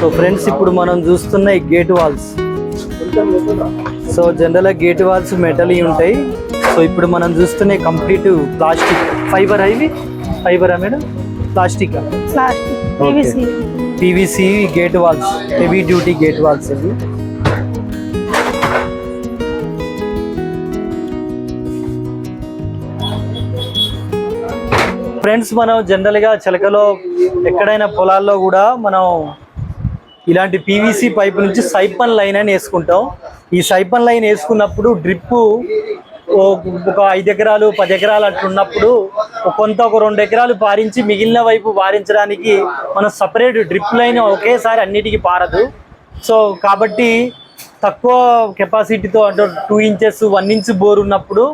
So friends ఇప్పుడు మనం చూస్తున్న ఈ gate valves so general gate valves metal ఉంటాయి. సో ఇప్పుడు మనం చూస్తున్న కంప్లీట్ ప్లాస్టిక్ ఫైబర్ అవి ఫైబరా madam? Plastic. PVC PVC gate valves heavy duty gate valves ఇవి. ఫ్రెండ్స్ మనం జనరల్గా చిలకలో ఎక్కడైనా పొలాల్లో కూడా మనం ఇలాంటి పీవీసీ పైప్ నుంచి సైపన్ లైన్ అని వేసుకుంటాం. ఈ సైపన్ లైన్ వేసుకున్నప్పుడు డ్రిప్పు ఒక ఐదు ఎకరాలు పది ఎకరాలు అట్లున్నప్పుడు కొంత ఒక రెండు ఎకరాలు పారించి మిగిలిన వైపు పారించడానికి మనం సపరేట్ డ్రిప్ లైన్ ఒకేసారి అన్నిటికీ పారదు. సో కాబట్టి తక్కువ కెపాసిటీతో అంటే two inches one inch bore ఉన్నప్పుడు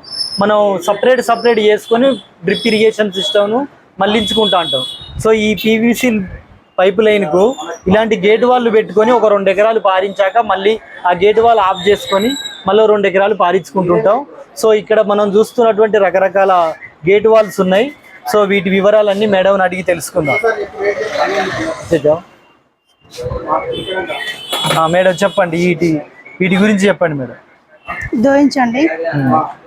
మనం సపరేట్ సపరేట్ చేసుకొని డ్రిప్ ఇరిగేషన్ సిస్టమ్ను మళ్ళించుకుంటా ఉంటాం సో ఈ పీవీసీ పైప్ లైన్కు ఇలాంటి గేట్ వాళ్ళు పెట్టుకొని ఒక రెండు ఎకరాలు పారించాక మళ్ళీ ఆ గేట్ వాళ్ళు ఆఫ్ చేసుకొని మళ్ళీ రెండు ఎకరాలు పారించుకుంటుంటాం సో ఇక్కడ మనం చూస్తున్నటువంటి రకరకాల గేట్ వాల్స్ ఉన్నాయి. సో వీటి వివరాలన్నీ మేడం అడిగి తెలుసుకుందాం. మేడం చెప్పండి వీటి వీటి గురించి చెప్పండి మేడం దోయించండి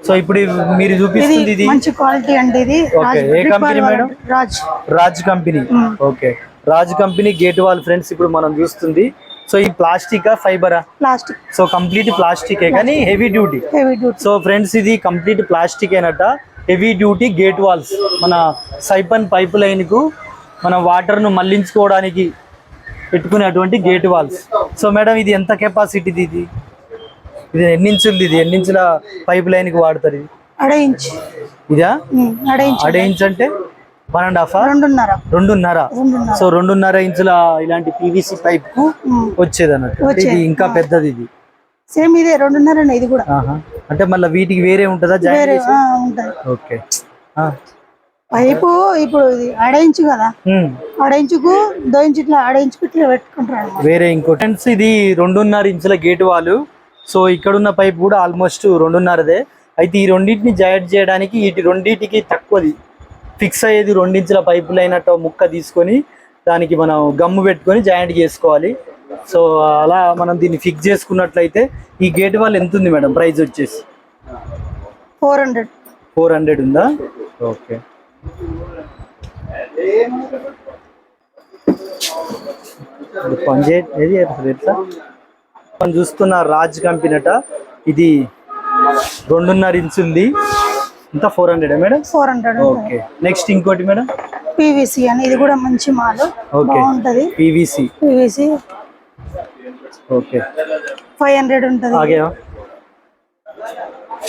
సో ఇప్పుడు మీరు చూపిస్తుంది ఇది? మంచి క్వాలిటీ అండి ఇది. ఏ valve madam? Raj. Raj company. Okay. Raj company gate valve friends ఇప్పుడు మనం చూస్తుంది. సో ఈ ప్లాస్టిక్ ఫైబరా? ప్లాస్టిక్. సో కంప్లీట్ ప్లాస్టికే కానీ heavy duty. Heavy duty. So friends ఇది కంప్లీట్ ప్లాస్టిక్ అయినట్ట హెవీ డ్యూటీ గేట్ వాల్స్. మన సైపన్ పైప్ లైన్కు మన వాటర్ను మళ్ళించుకోవడానికి పెట్టుకునేటువంటి గేట్ వాల్స్. సో మేడం ఇది ఎంత కెపాసిటీది ఇది? ఇది ఎన్ని ఇంచులది ఇది? ఎన్ని ఇంచుల పైప్ లైన్కి వాడతారు ఇది? అడ ఇంచ్. ఇదా? ఉమ్, అడ ఇంచ్ అడే ఇంచ్ అంటే వన్ అండ్ హాఫ్ రెండున్నర. రెండున్నర. సో రెండున్నర ఇంచుల ఇలాంటి పీవీసీ పైప్కు వచ్చేది అన్నట్టు ఇది. ఇంకా పెద్దది ఇది. సేమ్ ఇదే రెండున్నర ఇది కూడా. అంటే మళ్ళీ వీటికి వేరే ఉంటుందా? వేరే జాయిన్ ఓకే. పైపు ఇప్పుడు ఇది అడ ఇంచు కదా. అడ ఇంచుకు దో ఇంచు ఇట్లా అడ ఇంచుకు ఇట్లా పెట్టుకుంటారు. వేరే ఇంకో ఫ్రెండ్స్ ఇది రెండున్నర ఇంచుల గేట్ వాల్ సో ఇక్కడ ఉన్న పైప్ కూడా ఆల్మోస్ట్ రెండున్నరదే. అయితే ఈ రెండింటిని జాయింట్ చేయడానికి వీటి రెండింటికి తక్కువది. ఫిక్స్ అయ్యేది రెండించుల పైపు లైనట్టు ముక్క తీసుకొని దానికి మనం గమ్ము పెట్టుకొని జాయింట్ చేసుకోవాలి. సో అలా మనం దీన్ని ఫిక్స్ చేసుకున్నట్లయితే ఈ గేట్ వాల్ ఎంత ఉంది మేడం? ప్రైస్ వచ్చేసి ఫోర్ హండ్రెడ్. ఫోర్ హండ్రెడ్ ఉందా? ఓకే. పనిచే ఏది మనం చూస్తున్న రాజ్ కంపెనీ అట ఇది రెండున్నర ఇంచ్ ఉంది. ఇంత four hundred madam? Four hundred okay. Next ఇంకోటి మేడం? పీవీసీ అని ఇది కూడా మంచి మాల్. ఓకే. బాగుంటది. PVC. PVC. Okay. Five hundred ఉంటది.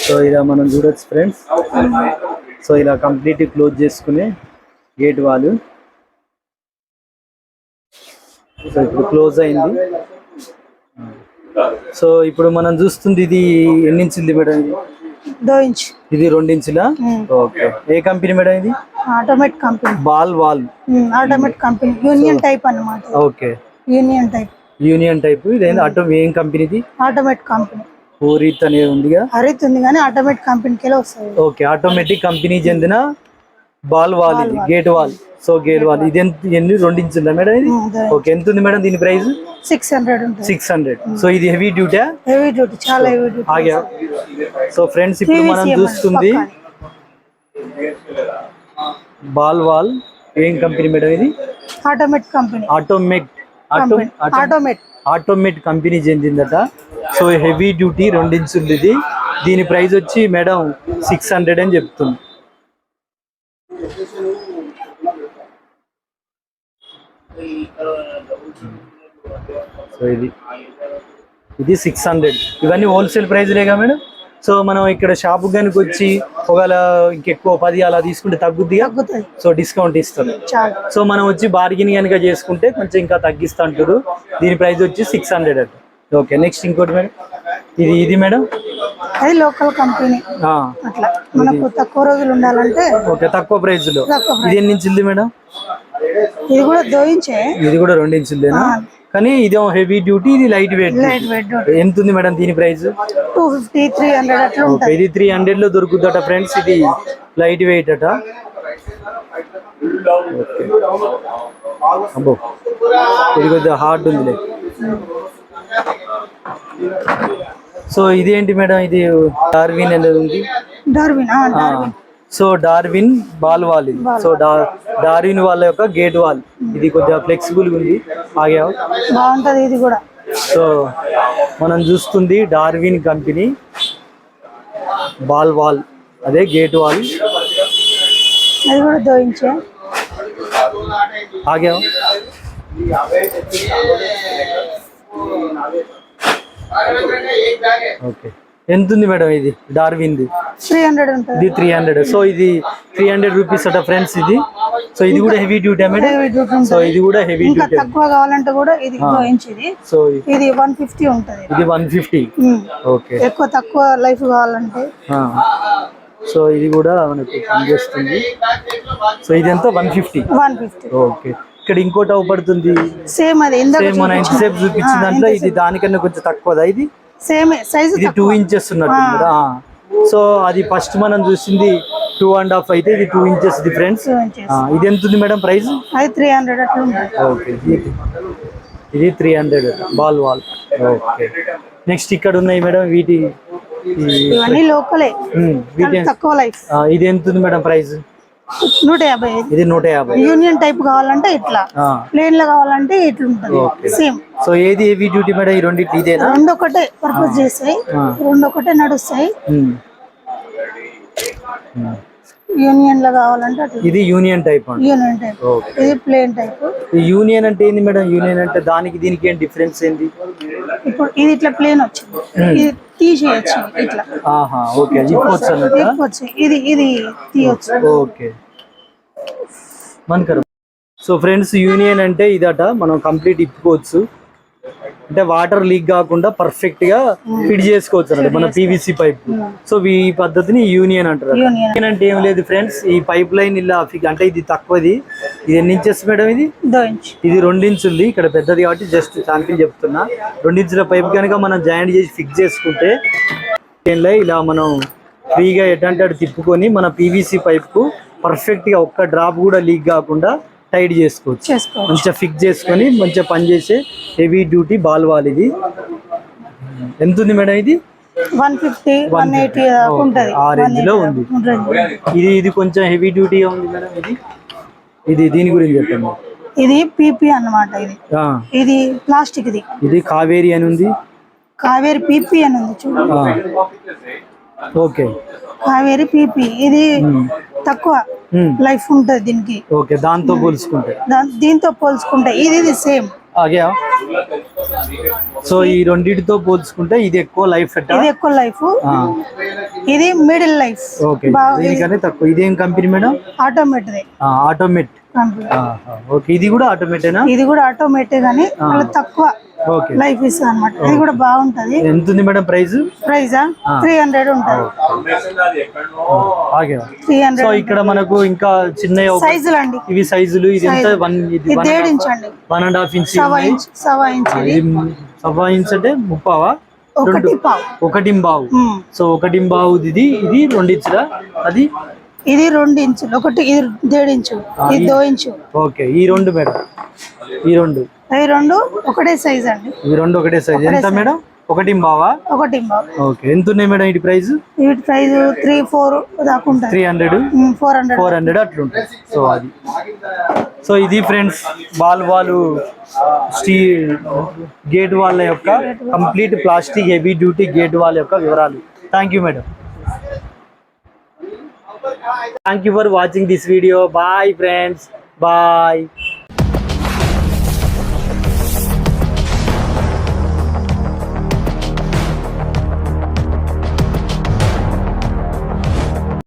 సో ఇలా మనం చూడొచ్చు ఫ్రెండ్స్. సో ఇలా కంప్లీట్ క్లోజ్ చేసుకునే గేట్ వాళ్ళు. సో ఇప్పుడు క్లోజ్ అయింది. సో ఇప్పుడు మనం చూస్తుంది ఇది ఎన్ని ఇంచులది మేడం ఇది? Two inch. ఇది రెండు ఇంచులా? ఓకే. ఏ కంపెనీ మేడం ఇది? Automate company. Ball valve. Automate company. Union type అన్నమాట. Okay. Union type. Union type. ఇది ఆటో ఏం కంపెనీది ఆటోమేట్ కంపెనీ. ఓరిత్ అనేది ఉందిగా? హరిత్ ఉంది కానీ ఆటోమేట్ కంపెనీకి వస్తుంది. ఓకే ఆటోమేటిక్ కంపెనీ చెందిన బాల్ వాల్ ఇది gate valve so gate valve ఇది ఎంత ఎన్ని రెండు ఇంచుందా మేడం ఇది? ఓకే ఎంత ఉంది మేడం దీని ప్రైస్? సిక్స్ హండ్రెడ్ ఉంటుంది. Six hundred. సో ఇది హెవీ డ్యూటా? హెవీ డ్యూటీ చాలా హెవీ డ్యూటీ. ఆగా. సో ఫ్రెండ్స్ ఇప్పుడు మనం చూస్తుంది బాల్ వాల్ ఏం కంపెనీ మేడం ఇది? Automate company. Automate auto automate. Automate company చెందిందట. So heavy duty రెండించుంది ఇది దీని ప్రైస్ వచ్చి మేడం సిక్స్ హండ్రెడ్ అని చెప్తుంది. సో ఇది ఇది సిక్స్ హండ్రెడ్ ఇవన్నీ హోల్సేల్ ప్రైస్లేగా మేడం? సో మనం ఇక్కడ షాపు కనుక వచ్చి ఒకవేళ ఇంకెక్కువ పది అలా తీసుకుంటే తగ్గుద్దిగా? తగ్గుతుంది సో డిస్కౌంట్ ఇస్తారు చాలా. సో మనం వచ్చి బార్గెన్ కనుక చేసుకుంటే కొంచెం ఇంకా తగ్గిస్తా అంటారు దీని ప్రైస్ వచ్చి సిక్స్ హండ్రెడ్ అంట. ఓకే నెక్స్ట్ ఇంకోటి మేడం? ఇది ఇది మేడం? అది లోకల్ కంపెనీ ఆ, అట్లా. మనకు తక్కువ రోజులు ఉండాలంటే ఓకే తక్కువ ప్రైస్లో. ఇది ఎన్ని ఇంచులది మేడం? ఇది కూడా దోయించే ఇది కూడా రెండు ఇంచులదేనా? కానీ ఇది హెవీ డ్యూటీ ఇది లైట్ వెయిట్ లైట్ వెయిట్ ఎంత ఉంది మేడం దీని price two fifty three hundred అట్లా ఉంటుంది. ఇది త్రీ హండ్రెడ్లో దొరుకుతుందట ఫ్రెండ్స్ ఇది లైట్ వెయిట్ అట. అబ్బో ఇది కొద్దిగా హార్డ్ ఉందిలే. సో ఇదేంటి మేడం? ఇది డార్విన్ అనేది ఉంది. Darwin so Darwin. Ball valve ఇది సో డార్విన్ వాళ్ళ యొక్క గేట్ వాల్. ఇది కొద్దిగా ఫ్లెక్సిబుల్ ఉంది. ఆగా బాగుంటది ఇది కూడా. సో మనం చూస్తుంది డార్విన్ కంపెనీ బాల్ వాల్ అదే గేట్ వాల్. అది కూడా దోయించే. ఓకే. ఎంత ఉంది మేడం ఇది? డార్విన్ది? త్రీ హండ్రెడ్ ఉంటుంది. ఇది త్రీ హండ్రెడ్. సో ఇది త్రీ హండ్రెడ్ రూపీస్ అట ఫ్రెండ్స్ ఇది. సో ఇది కూడా హెవీ డ్యూటీ మేడం. సో ఇది కూడా హెవీ ఇంకా డ్యూటీ. తక్కువ కావాలంటే కూడా ఇది సో ఇది వన్ ఫిఫ్టీ ఉంటుంది. ఇది వన్ ఫిఫ్టీ. ఓకే. ఎక్కువ తక్కువ లైఫ్ కావాలంటే. సో ఇది కూడా మనకు పనిచేస్తుంది. సో ఇది ఎంత? One fifty. One fifty. Okay. ఇక్కడ ఇంకోటి అవపడుతుంది. సేమ్ అది సేమ్ మన ఇంతసేపు చూపించిన దాంట్లో ఇది దానికన్నా కొంచెం తక్కువదా ఇది? సేమ్ సైజ్ ఇది టూ ఇంచెస్ ఉన్నట్టు కదా సో అది ఫస్ట్ మనం చూసింది టూ అండ్ హాఫ్ అయితే ఇది టూ ఇంచెస్ డిఫరెన్స్ ఇది ఎంత ఉంది మేడం ప్రైస్? అది త్రీ హండ్రెడ్ ఓకే ఇది. Three hundred ball valve okay next ఇక్కడ ఉన్నాయి మేడం వీటి ఇవన్నీ లోకలే వీటి తక్కువ ఇది ఎంత ఉంది మేడం ప్రైస్? నూట యాభై ఇది నూట యాభై. యూనియన్ టైప్ కావాలంటే ఇట్లా. ప్లేన్లో కావాలంటే ఇట్లా ఉంటుంది సేమ్. సో ఏది హెవీ డ్యూటీ మేడం ఈ ఇదేనా? రెండు ఒకటే పర్పస్ చేస్తాయి. రెండు ఒకటే నడుస్తాయి. యూనియన్లో కావాలంటే అట్లా ఇది union type union type okay ఇది ప్లేన్ టైప్ యూనియన్ అంటే ఏంది మేడం యూనియన్ అంటే దానికి దీనికి ఏం డిఫరెన్స్ ఏంది? ఇప్పుడు ఇది ఇట్లా ప్లేన్ వచ్చింది. ఇది తీసేయచ్చు ఇట్లా. ఆహా ఓకే ఇప్పొచ్చు ఇది ఇది తీయచ్చు. ఓకే మనకరు. సో ఫ్రెండ్స్ యూనియన్ అంటే ఇదట మనం కంప్లీట్ ఇప్పుకోవచ్చు. అంటే వాటర్ లీక్ కాకుండా పర్ఫెక్ట్గా ఫిట్ చేసుకోవచ్చు అన్నమాట మన పీవీసీ పైప్ సో ఈ పద్ధతిని యూనియన్ అంటారు. యూనియన్ అంటే ఏం లేదు ఫ్రెండ్స్ ఈ పైప్ లైన్ ఇలా అంటే ఇది తక్కువది. ఇది ఎన్ని ఇంచెస్ మేడం ఇది? ఇది రెండించుంది ఇక్కడ పెద్దది కాబట్టి జస్ట్ శాంపిల్ చెప్తున్నా. రెండించుల పైప్ కనుక మనం జాయింట్ చేసి ఫిక్స్ చేసుకుంటే ఇలా మనం ఫ్రీగా ఎటంటే తిప్పుకొని మన పీవీసీ పైప్కు పర్ఫెక్ట్గా ఒక్క డ్రాప్ కూడా లీక్ కాకుండా టైట్ చేసుకోవచ్చు. మంచిగా ఫిక్స్ చేసుకొని మంచిగా పనిచేసే హెవీ డ్యూటీ బాల్ వాల్ ఇది. ఎంత ఉంది మేడం ఇది? వన్ ఫిఫ్టీ వన్ ఎయిటీ ఉంటది. ఆ రేంజ్లో ఉంది. ఇది ఇది కొంచెం హెవీ డ్యూటీగా ఉంది మేడం ఇది. ఇది దీని గురించి చెప్పండి. ఇది పీపీ అన్నమాట ఇది. ఇది ప్లాస్టిక్ ఇది. ఇది కావేరి అని ఉంది. కావేరి పీపీ అని ఉంది చూడు. ఆ. ఓకే. కావేరి పీపీ. ఇది తక్కువ. లైఫ్ ఉంటది దీనికి. ఓకే దాంతో పోల్చుకుంటే. దీంతో పోల్చుకుంటే ఇది ఇది సేమ్. సో ఈ రెండింటితో పోల్చుకుంటే ఇది ఎక్కువ లైఫ్ ఇది ఎక్కువ లైఫ్. ఇది మిడిల్ లైఫ్. ఓకే దీనికనే తక్కువ. ఇదేం company madam? Automatic automate. Okay. ఇది కూడా ఆటోమేటేనా? ఇది కూడా మళ్ళీ తక్కువ లైఫ్ ఇస్తుంది అనమాట ఇది కూడా బాగుంటది. ఎంత ఉంది మేడం ప్రైస్ ప్రైజా? త్రీ హండ్రెడ్ ఉంటది. సో ఇక్కడ మనకు ఇంకా చిన్న సైజులు అండి ఇవి సైజులు ఇది ఎంత? వన్ ఇంచ్ అండి వన్ అండ్ హాఫ్ ఇంచ్ సవా ఇంచ్ సవా ఇంచ్ ఇది. ఇది సవా ఇంచ్ అంటే ముప్పావా? ఒకటి బావు. సో ఒకటి బావు ఇది ఇది రెండు ఇంచులా అది ఇది రెండు ఇంచులు ఒకటి ఇది దేడు ఇంచు ఇది దో ఇంచు. ఓకే ఈ రెండు మేడం. ఈ రెండు. అవి రెండు ఒకటే సైజ్ అండి. ఈ రెండు ఒకటే సైజ్ ఎంత మేడం? ఒకటి బావా? ఒకటి ఓకే ఎంత ఉన్నాయి మేడం ఇటు ప్రైస్ వీటి ప్రైస్ త్రీ ఫోర్ దాకా three hundred four hundred four hundred అట్లుంటుంది సో అది. సో ఇది friends ball wall steel gate వాళ్ళ యొక్క complete plastic heavy duty gate వాళ్ళ యొక్క వివరాలు. Thank you madam. Thank you for watching this video. Bye friends. Bye.